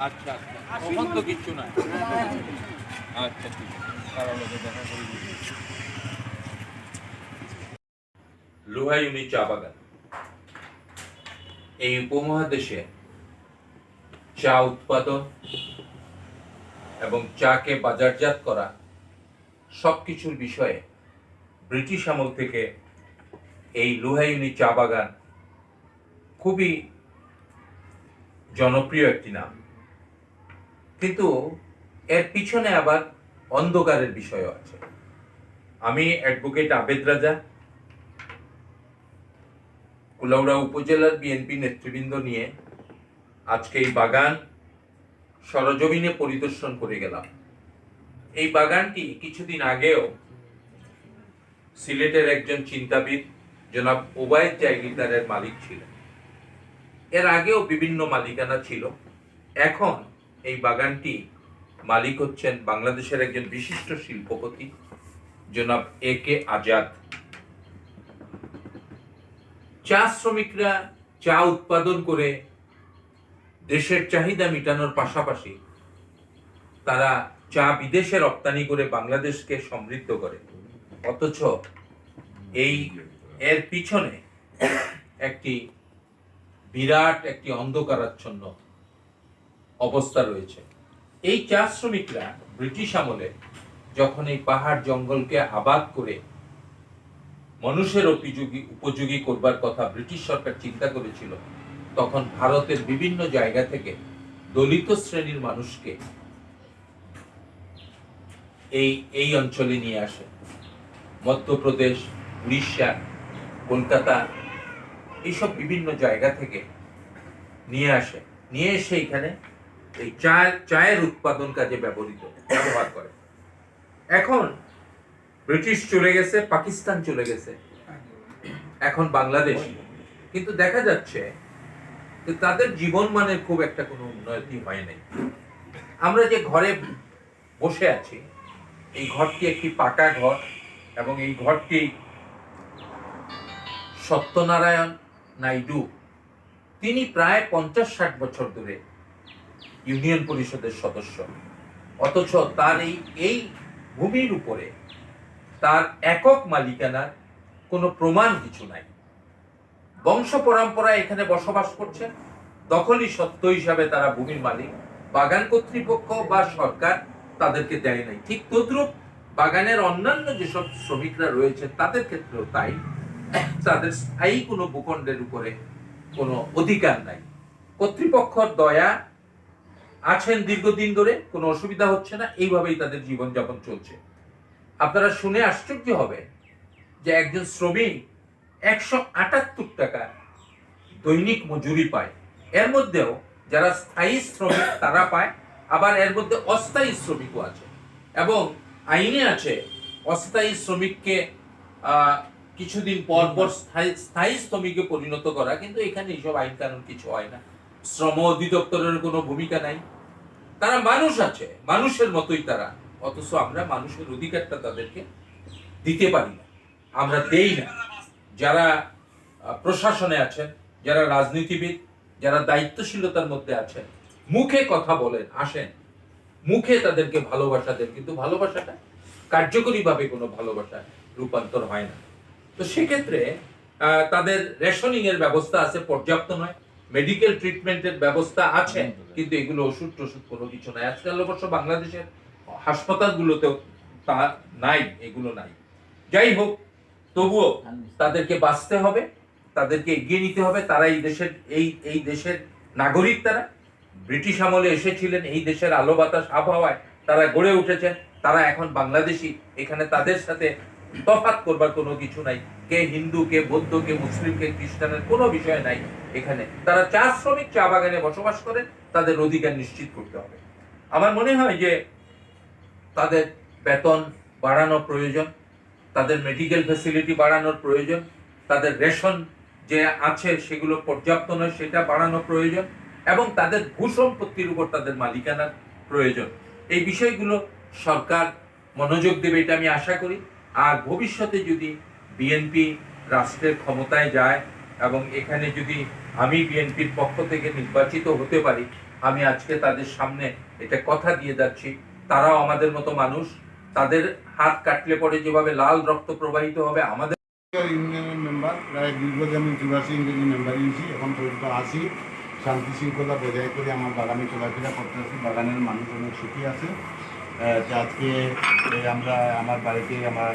আচ্ছা আচ্ছা। আচ্ছা। লোহাইউনি চা বাগান। এই উপমহাদেশে চা উৎপাদন এবং চাকে বাজারজাত করা সবকিছুর বিষয়ে ব্রিটিশ আমল থেকে এই লোহাইউনি চা বাগান খুবই জনপ্রিয় একটি নাম। কিন্তু এর পিছনে আবার অন্ধকারের বিষয়ও আছে। আমি অ্যাডভোকেট আবেদ রাজা, কুলাউড়া উপজেলার বিএনপি নেতৃবৃন্দ নিয়ে আজকে এই বাগান সরজমিনে পরিদর্শন করে গেলাম। এই বাগানটি কিছুদিন আগেও সিলেটের একজন চিন্তাবিদ, জনাব ওবায়দ জায়গিদারের মালিক ছিলেন। এর আগেও বিভিন্ন মালিকানা ছিল। এখন এই বাগানটি মালিক হচ্ছেন বাংলাদেশের একজন বিশিষ্ট শিল্পপতি, জনাব এ কে আজাদ। চা শ্রমিকরা চা উৎপাদন করে দেশের চাহিদা মেটানোর পাশাপাশি তারা চা বিদেশে রপ্তানি করে বাংলাদেশকে সমৃদ্ধ করে। অথচ এই এর পিছনে একটি বিরাট, একটি অন্ধকারাচ্ছন্ন অবস্থা রয়েছে। এই চা শ্রমিকরা ব্রিটিশ আমলে যখন এই পাহাড় জঙ্গলকে আবাদ করে মানুষের উপযোগী উপযোগী করবার কথা ব্রিটিশ সরকার চিন্তা করেছিল, তখন ভারতের বিভিন্ন জায়গা থেকে দলিত শ্রেণির মানুষকে এই এই অঞ্চলে নিয়ে আসে। মধ্যপ্রদেশ, উড়িষ্যা, কলকাতা, এইসব বিভিন্ন জায়গা থেকে নিয়ে আসে। নিয়ে এসে এখানে এই চা চায়ের উৎপাদন কাজে ব্যবহৃত, ব্যবহার করে। এখন ব্রিটিশ চলে গেছে, পাকিস্তান চলে গেছে, এখন বাংলাদেশ। কিন্তু দেখা যাচ্ছে যে তাদের জীবন মানের খুব একটা কোনো উন্নতি হয় নাই। আমরা যে ঘরে বসে আছি, এই ঘরটি একটি পাকা ঘর এবং এই ঘরটি সত্যনারায়ণ নাইডু। তিনি প্রায় পঞ্চাশ ষাট বছর ধরে ইউনিয়ন পরিষদের সদস্য। অথচ তার এই এই ভূমির উপরে তার একক মালিকানার কোনো প্রমাণ কিছু নাই। বংশ পরম্পরা এখানে বসবাস করছে। দখলই সত্য হিসাবে তারা ভূমির মালিক। বাগান কর্তৃপক্ষ বা সরকার তাদেরকে দেয় নাই। ঠিক তদ্রুপ বাগানের অন্যান্য যেসব শ্রমিকরা রয়েছে, তাদের ক্ষেত্রেও তাই। তাদের স্থায়ী কোনো ভূখণ্ডের উপরে কোনো অধিকার নাই। কর্তৃপক্ষ দয়া আছেন দীর্ঘদিন ধরে, কোনো অসুবিধা হচ্ছে না, এইভাবেই তাদের জীবনযাপন চলছে। আপনারা শুনে আশ্চর্য হবে যে একজন শ্রমিক একশো আটাত্তর টাকা দৈনিক মজুরি পায়। এর মধ্যেও যারা স্থায়ী শ্রমিক, তারা পায়, আবার এর মধ্যে অস্থায়ী শ্রমিকও আছে। এবং আইনে আছে, অস্থায়ী শ্রমিককে কিছুদিন পর পর স্থায়ী স্থায়ী শ্রমিকে পরিণত করা, কিন্তু এখানে এইসব আইন কানুন কিছু হয় না। শ্রম অধিদপ্তরের কোনো ভূমিকা নাই। তারা মানুষ আছে, মানুষের মতোই তারা। অথচ আমরা মানুষের অধিকারটা তাদেরকে দিতে পারি না। আমরা দেই না। যারা প্রশাসনে আছেন, যারা রাজনীতিবিদ, যারা দায়িত্বশীলতার মধ্যে আছেন, মুখে কথা বলেন, আসেন। মুখে তাদেরকে ভালোবাসা দেন, কিন্তু ভালোবাসাটা কার্যকরীভাবে কোনো ভালোবাসা রূপান্তর হয় না। তো সেক্ষেত্রে তাদের রেশনিং এর ব্যবস্থা আছে, পর্যাপ্ত নয়। মেডিকেল ট্রিটমেন্টের ব্যবস্থা আছে কিন্তু এগুলো ওষুধ টষুধ কোনো কিছু নাই। আজকাল অবশ্য বাংলাদেশের হাসপাতালগুলোতেও তা নাই এগুলো নাই। যাই হোক তবুও তাদেরকে বাঁচতে হবে তাদেরকে এগিয়ে নিতে হবে। তারা এই দেশের এই এই দেশের নাগরিক তারা। ব্রিটিশ আমলে এসেছিলেন এই দেশের আলো বাতাস আবহাওয়ায় তারা গড়ে উঠেছেন। তারা এখন বাংলাদেশি এখানে তাদের সাথে তফাত করবার কোনো কিছু নাই। কে হিন্দু, কে বৌদ্ধ, কে মুসলিম, কে খ্রিস্টানের কোনো বিষয় নাই এখানে। তারা চা শ্রমিক, চা বাগানে বসবাস করেন তাদের অধিকার নিশ্চিত করতে হবে। আমার মনে হয় যে তাদের বেতন বাড়ানো প্রয়োজন, তাদের মেডিকেল ফ্যাসিলিটি বাড়ানোর প্রয়োজন, তাদের রেশন যে আছে সেগুলো পর্যাপ্ত নয় সেটা বাড়ানো প্রয়োজন, এবং তাদের ভূ সম্পত্তির উপর তাদের মালিকানার প্রয়োজন। এই বিষয়গুলো সরকার মনোযোগ দেবে এটা আমি আশা করি। আর ভবিষ্যতে যদি বিএনপি রাষ্ট্রের ক্ষমতায় যায় এবং এখানে যদি আমি বিএনপির পক্ষ থেকে নির্বাচিত হতে পারি, আমি আজকে তাদের সামনে এটা কথা দিয়ে যাচ্ছি। তারাও আমাদের মতো মানুষ, তাদের হাত কাটলে পরে যেভাবে লাল রক্ত প্রবাহিত হবে, আমাদের ইউনিয়নের মেম্বার প্রায় দীর্ঘদিন আমি চুরাশি মেম্বার হয়েছি এখন পর্যন্ত আসি শান্তি শৃঙ্খলা বজায় করে আমার বাগানে চলাফেরা করতে আসি বাগানের মানুষ অনেক সুখী আছে। আজকে আমরা, আমার বাড়িতে আমার